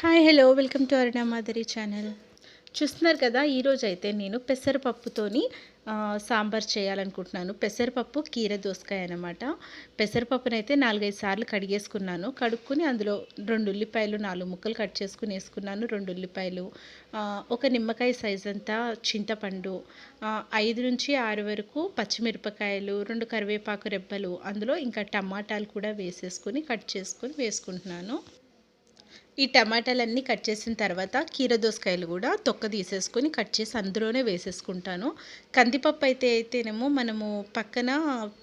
Hi hello welcome to Aruna Madhuri channel. చూస్తున్నారు కదా ఈరోజు అయితే నేను పెసరపప్పుతోని సాంబార్ చేయాలనుకుంటున్నాను. పెసరపప్పు కీర దోసకాయ అనమాట పెసరపప్పునైతే నాలుగైదు సార్లు కడిగేసుకున్నాను. కడుక్కుని అందులో రెండు ఉల్లిపాయలు నాలుగు ముక్కలు కట్ చేసుకుని వేసుకున్నాను. రెండు ఉల్లిపాయలు ఒక నిమ్మకాయ సైజ్ అంతా చింతపండు ఐదు నుంచి ఆరు వరకు పచ్చిమిరపకాయలు రెండు కరివేపాకు రెబ్బలు అందులో ఇంకా టమాటాలు కూడా వేసేసుకుని కట్ చేసుకుని వేసుకుంటున్నాను. ఈ టమాటాలన్నీ కట్ చేసిన తర్వాత కీర దోసకాయలు కూడా తొక్క తీసేసుకొని కట్ చేసి అందులోనే వేసేసుకుంటాను. కందిపప్పు అయితే అయితేనేమో మనము పక్కన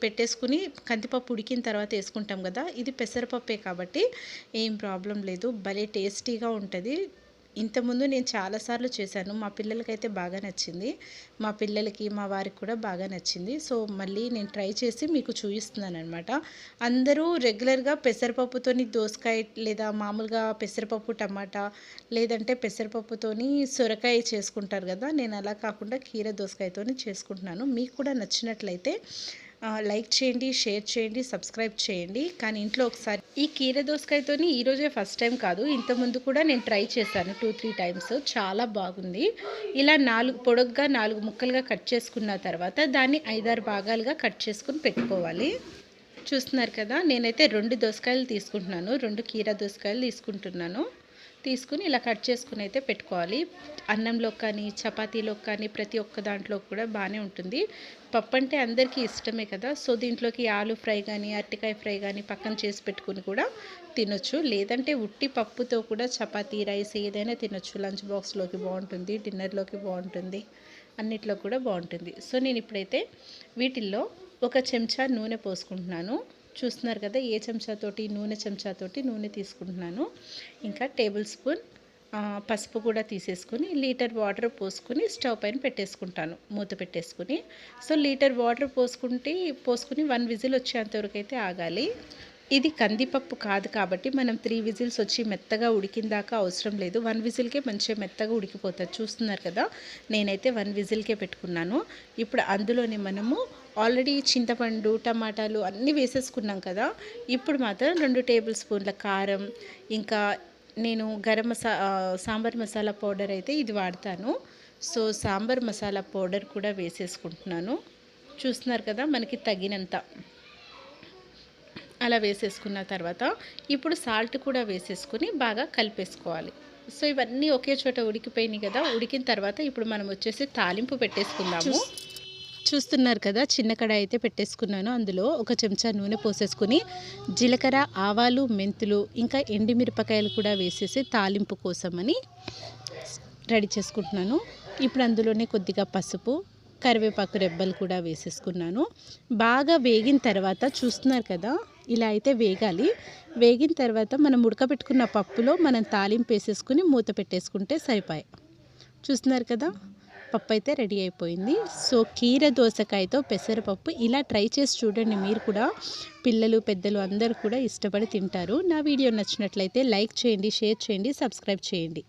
పెట్టేసుకుని కందిపప్పు ఉడికిన తర్వాత వేసుకుంటాం కదా ఇది పెసరపప్పే కాబట్టి ఏం ప్రాబ్లం లేదు. భలే టేస్టీగా ఉంటుంది. ఇంతకుముందు నేను చాలాసార్లు చేశాను. మా పిల్లలకైతే బాగా నచ్చింది. మా పిల్లలకి మా వారికి కూడా బాగా నచ్చింది. సో మళ్ళీ నేను ట్రై చేసి మీకు చూపిస్తున్నాను అనమాట అందరూ రెగ్యులర్గా పెసరపప్పుతోని దోసకాయ లేదా మామూలుగా పెసరపప్పు టమాటా లేదంటే పెసరపప్పుతోని సొరకాయ చేసుకుంటారు కదా! నేను అలా కాకుండా కీర దోసకాయతోని చేసుకుంటున్నాను. మీకు కూడా నచ్చినట్లయితే లైక్ చేయండి షేర్ చేయండి సబ్స్క్రైబ్ చేయండి. కానీ ఇంట్లో ఒకసారి ఈ కీర దోసకాయతోని ఈరోజే ఫస్ట్ టైం కాదు. ఇంతకుముందు కూడా నేను ట్రై చేశాను టూ త్రీ టైమ్స్. చాలా బాగుంది. ఇలా నాలుగు పొడగ్గా నాలుగు ముక్కలుగా కట్ చేసుకున్న తర్వాత దాన్ని ఐదారు భాగాలుగా కట్ చేసుకుని పెట్టుకోవాలి. చూస్తున్నారు కదా నేనైతే రెండు దోసకాయలు తీసుకుంటున్నాను. రెండు కీర దోసకాయలు తీసుకుంటున్నాను. తీసుకుని ఇలా కట్ చేసుకుని అయితే పెట్టుకోవాలి. అన్నంలో కానీ చపాతీలో కానీ ప్రతి ఒక్క దాంట్లో కూడా బాగానే ఉంటుంది. పప్పు అంటే అందరికీ ఇష్టమే కదా. సో దీంట్లోకి ఆలు ఫ్రై కానీ అరటికాయ ఫ్రై కానీ పక్కన చేసి పెట్టుకుని కూడా తినొచ్చు. లేదంటే ఉట్టి పప్పుతో కూడా చపాతీ రైస్ ఏదైనా తినొచ్చు. లంచ్ బాక్స్లోకి బాగుంటుంది డిన్నర్లోకి బాగుంటుంది. అన్నిట్లో కూడా బాగుంటుంది. సో నేను ఇప్పుడైతే వీటిల్లో ఒక చెంచా నూనె పోసుకుంటున్నాను. చూస్తున్నారు కదా ఏ చెంచాతోటి నూనె చెంచాతోటి నూనె తీసుకుంటున్నాను. ఇంకా టేబుల్ స్పూన్ పసుపు కూడా తీసేసుకుని లీటర్ వాటర్ పోసుకుని స్టవ్ పైన పెట్టేసుకుంటాను మూత పెట్టేసుకుని. సో లీటర్ వాటర్ పోసుకుంటే పోసుకుని వన్ విజిల్ వచ్చేంతవరకు అయితే ఆగాలి. ఇది కందిపప్పు కాదు కాబట్టి మనం త్రీ విజిల్స్ వచ్చి మెత్తగా ఉడికిన దాకా అవసరం లేదు. వన్ విజిల్కే మంచిగా మెత్తగా ఉడికిపోతుంది చూస్తున్నారు కదా నేనైతే వన్ విజిల్కే పెట్టుకున్నాను. ఇప్పుడు అందులోనే మనము ఆల్రెడీ చింతపండు టమాటాలు అన్నీ వేసేసుకున్నాం కదా. ఇప్పుడు మాత్రం రెండు టేబుల్ స్పూన్ల కారం ఇంకా నేను గరం మసా సాంబార్ మసాలా పౌడర్ అయితే ఇది వాడతాను. సో సాంబార్ మసాలా పౌడర్ కూడా వేసేసుకుంటున్నాను. చూస్తున్నారు కదా మనకి తగినంత. అలా వేసేసుకున్న తర్వాత ఇప్పుడు సాల్ట్ కూడా వేసేసుకుని బాగా కలిపేసుకోవాలి. సో ఇవన్నీ ఒకే చోట ఉడికిపోయినాయి కదా ఉడికిన తర్వాత ఇప్పుడు మనం వచ్చేసి తాలింపు పెట్టేసుకుందాము. చూస్తున్నారు కదా చిన్న కడాయి అయితే పెట్టేసుకున్నాను. అందులో ఒక చెంచా నూనె పోసేసుకుని జీలకర్ర ఆవాలు మెంతులు ఇంకా ఎండిమిరపకాయలు కూడా వేసేసి తాలింపు కోసమని రెడీ చేసుకుంటున్నాను. ఇప్పుడు అందులోనే కొద్దిగా పసుపు కరివేపాకు రెబ్బలు కూడా వేసేసుకున్నాను. బాగా వేగిన తర్వాత చూస్తున్నారు కదా ఇలా అయితే వేగాలి. వేగిన తర్వాత మనం ఉడకబెట్టుకున్న పప్పులో మనం తాలింపు వేసేసుకుని మూత పెట్టేసుకుంటే సరిపోయాయి చూస్తున్నారు కదా పప్పు అయితే రెడీ అయిపోయింది. సో కీర దోసకాయతో పెసరపప్పు ఇలా ట్రై చేసి చూడండి. మీరు కూడా పిల్లలు పెద్దలు అందరూ కూడా ఇష్టపడి తింటారు. నా వీడియో నచ్చినట్లయితే లైక్ చేయండి షేర్ చేయండి సబ్స్క్రైబ్ చేయండి.